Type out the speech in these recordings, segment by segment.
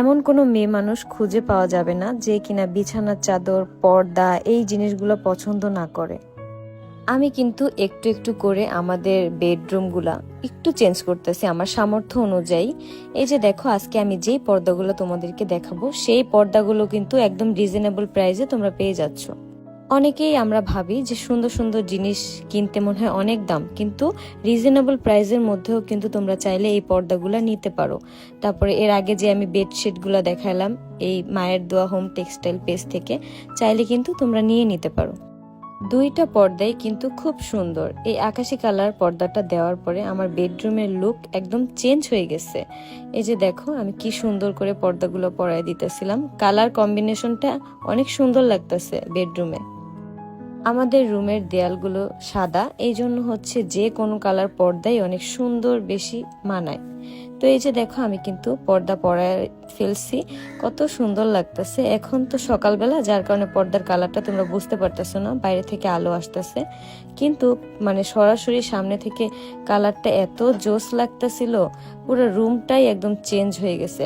এমন কোনো মেয়ে মানুষ খুঁজে পাওয়া যাবে না যে কিনা বিছানার চাদর, পর্দা, এই জিনিসগুলো পছন্দ না করে। আমি কিন্তু একটু একটু করে আমাদের বেডরুমগুলা একটু চেঞ্জ করতেছি আমার সামর্থ্য অনুযায়ী। এই যে দেখো, আজকে আমি যেই পর্দাগুলো তোমাদেরকে দেখাবো, সেই পর্দাগুলো কিন্তু একদম রিজনেবল প্রাইসে তোমরা পেয়ে যাচ্ছ। অনেকেই আমরা ভাবি যে সুন্দর সুন্দর জিনিস কিনতে মনে হয় অনেক দাম, কিন্তু রিজনেবল প্রাইসের মধ্যেও কিন্তু তোমরা চাইলে এই পর্দাগুলো নিতে পারো। তারপরে এর আগে যে আমি বেডশিটগুলো দেখালাম এই মায়ের দোয়া হোম টেক্সটাইল পেজ থেকে, চাইলে কিন্তু তোমরা নিয়ে নিতে পারো। দুইটা পর্দাই কিন্তু খুব সুন্দর। এই আকাশি কালার পর্দাটা দেওয়ার পরে আমার বেডরুমের লুক একদম চেঞ্জ হয়ে গেছে। এই যে দেখো, আমি কি সুন্দর করে পর্দাগুলো পরাই দিতেছিলাম। কালার কম্বিনেশনটা অনেক সুন্দর লাগতেছে বেডরুমে আমাদের রুমের দেয়ালগুলো সাদা, এই জন্য হচ্ছে যে কোনো কালার পর্দাই অনেক সুন্দর বেশি মানায়। তো এই যে দেখো, আমি কিন্তু পর্দা পরায় ফেলছি, কত সুন্দর লাগতেছে। এখন তো সকালবেলা, যার কারণে পর্দার কালারটা তোমরা বুঝতে পারতেছো না, বাইরে থেকে আলো আসতেছে। কিন্তু মানে সরাসরি সামনে থেকে কালারটা এত জোস লাগতেছিল, পুরো রুমটাই একদম চেঞ্জ হয়ে গেছে।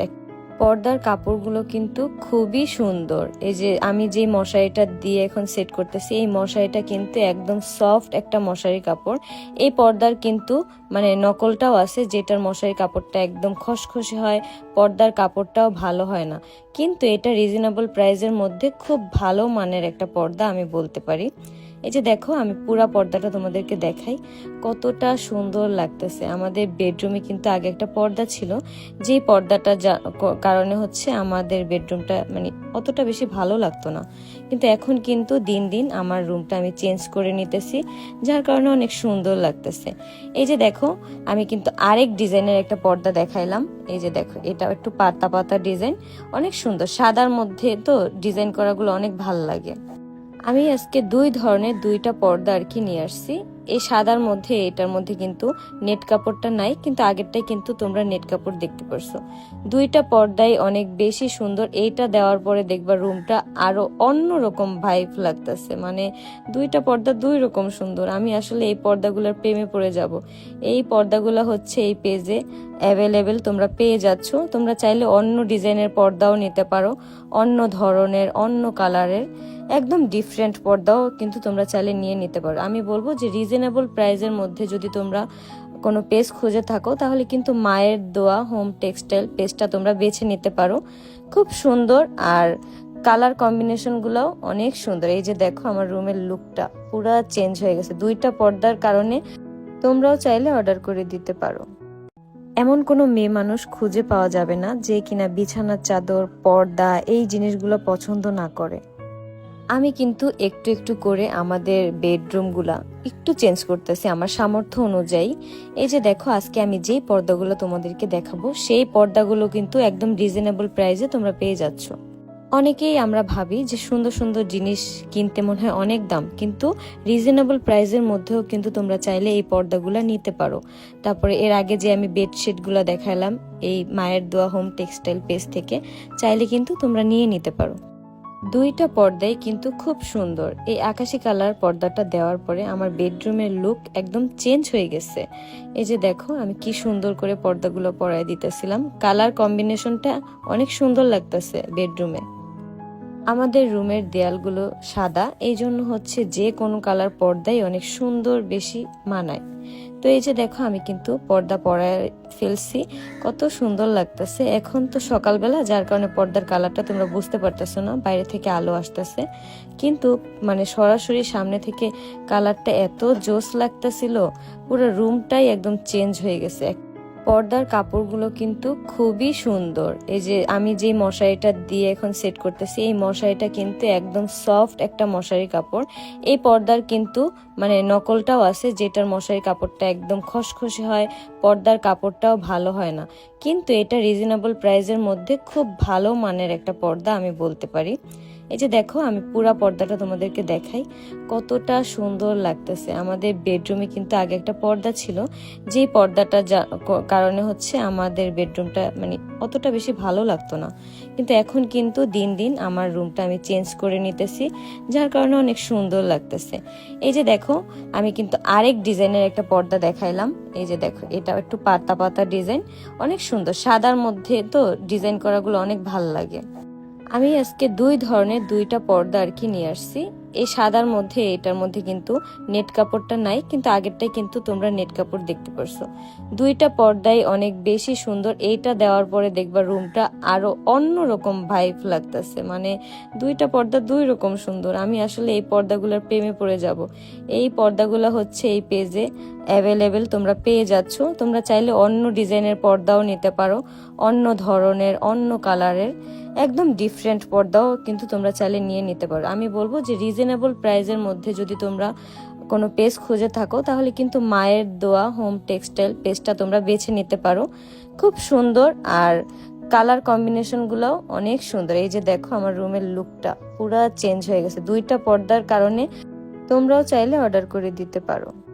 পর্দার কাপড়গুলো কিন্তু খুবই সুন্দর। এই যে আমি যে মশারিটা দিয়ে এখন সেট করতেছি, এই মশারিটা কিন্তু একদম সফট একটা মশারি কাপড়। এই পর্দার কিন্তু মানে নকলটাও আছে, যেটার মশারি কাপড়টা একদম খসখসে হয়, পর্দার কাপড়টাও ভালো হয় না। কিন্তু এটা রিজনেবল প্রাইসের মধ্যে খুব ভালো মানের একটা পর্দা আমি বলতে পারি। এই যে দেখো, আমি পুরা পর্দাটা তোমাদেরকে দেখাই। কতটা সুন্দর লাগতেছে। আমাদের বেডরুমে কিন্তু আগে একটা পর্দা ছিল। যেই পর্দাটা কারণে হচ্ছে আমাদের বেডরুমটা মানে অতটা বেশি ভালো লাগতো না। কিন্তু এখন কিন্তু দিন দিন আমার রুমটা আমি চেঞ্জ করে নিতেছি, যার কারণে অনেক সুন্দর লাগতেছে। এই যে দেখো, আমি কিন্তু আরেক ডিজাইনের একটা পর্দা দেখাইলাম। এই যে দেখো এটা একটু পাতা পাতা ডিজাইন অনেক সুন্দর। সাদার মধ্যে তো ডিজাইন করাগুলো অনেক ভালো লাগে। আমি আজকে দুই ধরনের দুইটা পর্দা আর কি নিয়ে আসছি। এই সাদার মধ্যে, এটার মধ্যে কিন্তু নেট কাপড়টা নাই, কিন্তু আগেরটাই কিন্তু তোমরা নেট কাপড় দেখতে পারছ। দুইটা পর্দাই অনেক বেশি সুন্দর। এইটা দেওয়ার পরে দেখবা রুমটা আরও অন্য রকম ভাইব লাগতেছে। মানে দুইটা পর্দা দুই রকম সুন্দর। আমি আসলে এই পর্দাগুলোর প্রেমে পড়ে যাব। এই পর্দাগুলো হচ্ছে এই পেজে অ্যাভেলেবেল তোমরা পেয়ে যাচ্ছ। তোমরা চাইলে অন্য ডিজাইনের পর্দাও নিতে পারো, অন্য ধরনের, অন্য কালারের, একদম ডিফারেন্ট পর্দাও কিন্তু তোমরা চাইলে নিয়ে নিতে পারো। আমি বলব যে রিজনেবল প্রাইজের মধ্যে যদি তোমরা কোনো পেজ খুঁজে থাকো, তাহলে কিন্তু মায়ের দোয়া হোম টেক্সটাইল পেজটা তোমরা বেছে নিতে পারো। খুব সুন্দর আর কালার কম্বিনেশনগুলোও অনেক সুন্দর। এই যে দেখো আমার রুমের লুকটা পুরা চেঞ্জ হয়ে গেছে। দুইটা পর্দার কারণে তোমরাও চাইলে অর্ডার করে দিতে পারো। এমন কোনো মেয়ে মানুষ খুঁজে পাওয়া যাবে না যে কিনা বিছানার চাদর, পর্দা, এই জিনিসগুলো পছন্দ না করে। আমি কিন্তু একটু একটু করে আমাদের বেডরুমগুলা একটু চেঞ্জ করতেছি আমার সামর্থ্য অনুযায়ী। এই যে দেখো, আজকে আমি যেই পর্দাগুলো তোমাদেরকে দেখাবো, সেই পর্দাগুলো কিন্তু একদম রিজনেবল প্রাইসে তোমরা পেয়ে যাচ্ছ। অনেকেই আমরা ভাবি যে সুন্দর সুন্দর জিনিস কিনতে মনে হয় অনেক দাম, কিন্তু রিজনেবল প্রাইসের মধ্যেও কিন্তু তোমরা চাইলে এই পর্দাগুলো নিতে পারো। তারপরে এর আগে যে আমি বেডশিটগুলো দেখালাম, এই মায়ের দোয়া হোম টেক্সটাইল পেজ থেকে, চাইলে কিন্তু তোমরা নিয়ে নিতে পারো। দুইটা পর্দাই কিন্তু খুব সুন্দর। এই আকাশি কালার পর্দাটা দেওয়ার পরে আমার বেডরুমের লুক একদম চেঞ্জ হয়ে গেছে। এই যে দেখো, আমি কি সুন্দর করে পর্দাগুলো পরাই দিতেছিলাম। কালার কম্বিনেশনটা অনেক সুন্দর লাগতেছে বেডরুমে আমাদের রুমের দেয়ালগুলো সাদা, এই জন্য হচ্ছে যে কোনো কালার পর্দাই অনেক সুন্দর বেশি মানায়। তো এই যে দেখো, আমি কিন্তু পর্দা পরায় ফেলছি, কত সুন্দর লাগতেছে। এখন তো সকালবেলা, যার কারণে পর্দার কালারটা তোমরা বুঝতে পারতেছো না, বাইরে থেকে আলো আসতেছে। কিন্তু মানে সরাসরি সামনে থেকে কালারটা এত জোস লাগতেছিল, পুরো রুমটাই একদম চেঞ্জ হয়ে গেছে। পর্দার কাপড়গুলো কিন্তু খুবই সুন্দর। এই যে আমি যে মশারিটা দিয়ে এখন সেট করতেছি, এই মশারিটা কিন্তু একদম সফট একটা মশারি কাপড়। এই পর্দার কিন্তু মানে নকলটাও আছে, যেটার মশারি কাপড়টা একদম খসখসে হয়, পর্দার কাপড়টাও ভালো হয় না। কিন্তু এটা রিজনেবল প্রাইসের মধ্যে খুব ভালো মানের একটা পর্দা আমি বলতে পারি। এই যে দেখো, আমি পুরা পর্দাটা তোমাদেরকে দেখাই। কতটা সুন্দর লাগতেছে। আমাদের বেডরুমে কিন্তু আগে একটা পর্দা ছিল। যেই পর্দাটা কারণে হচ্ছে আমাদের বেডরুমটা মানে অতটা বেশি ভালো লাগতো না। কিন্তু এখন কিন্তু দিন দিন আমার রুমটা আমি চেঞ্জ করে নিতেছি, যার কারণে অনেক সুন্দর লাগতেছে। এই যে দেখো, আমি কিন্তু আরেক ডিজাইনের একটা পর্দা দেখাইলাম। এই যে দেখো, এটা একটু পাতা পাতা ডিজাইন অনেক সুন্দর। সাদার মধ্যে তো ডিজাইন করাগুলো অনেক ভালো লাগে। আমি আজকে দুই ধরনের দুইটা পর্দা আর কি নিয়ে আসছি। এই সাদার মধ্যে, এটার মধ্যে কিন্তু নেট কাপড়টা নাই, কিন্তু আগেরটাই কিন্তু তোমরা নেট কাপড় দেখতে পারছ। দুইটা পর্দাই অনেক বেশি সুন্দর। এইটা দেওয়ার পরে দেখবা রুমটা আরও অন্য রকম ভাইব লাগতেছে। মানে দুইটা পর্দা দুই রকম সুন্দর। আমি আসলে এই পর্দাগুলোর প্রেমে পড়ে যাব। এই পর্দাগুলো হচ্ছে এই পেজে অ্যাভেলেবেল তোমরা পেয়ে যাচ্ছ। তোমরা চাইলে অন্য ডিজাইনের পর্দাও নিতে পারো। অন্য ধরনের, অন্য কালারের একদম ডিফারেন্ট পর্দাও কিন্তু তোমরা চাইলে নিয়ে নিতে পারো। আমি বলব যে রিজনেবল প্রাইসের মধ্যে যদি তোমরা কোনো পেজ খুঁজে থাকো, তাহলে কিন্তু মায়ের দোয়া হোম টেক্সটাইল পেজটা তোমরা বেছে নিতে পারো। খুব সুন্দর আর কালার কম্বিনেশনগুলোও অনেক সুন্দর। এই যে দেখো আমার রুমের লুকটা পুরা চেঞ্জ হয়ে গেছে। দুইটা পর্দার কারণে তোমরাও চাইলে অর্ডার করে দিতে পারো।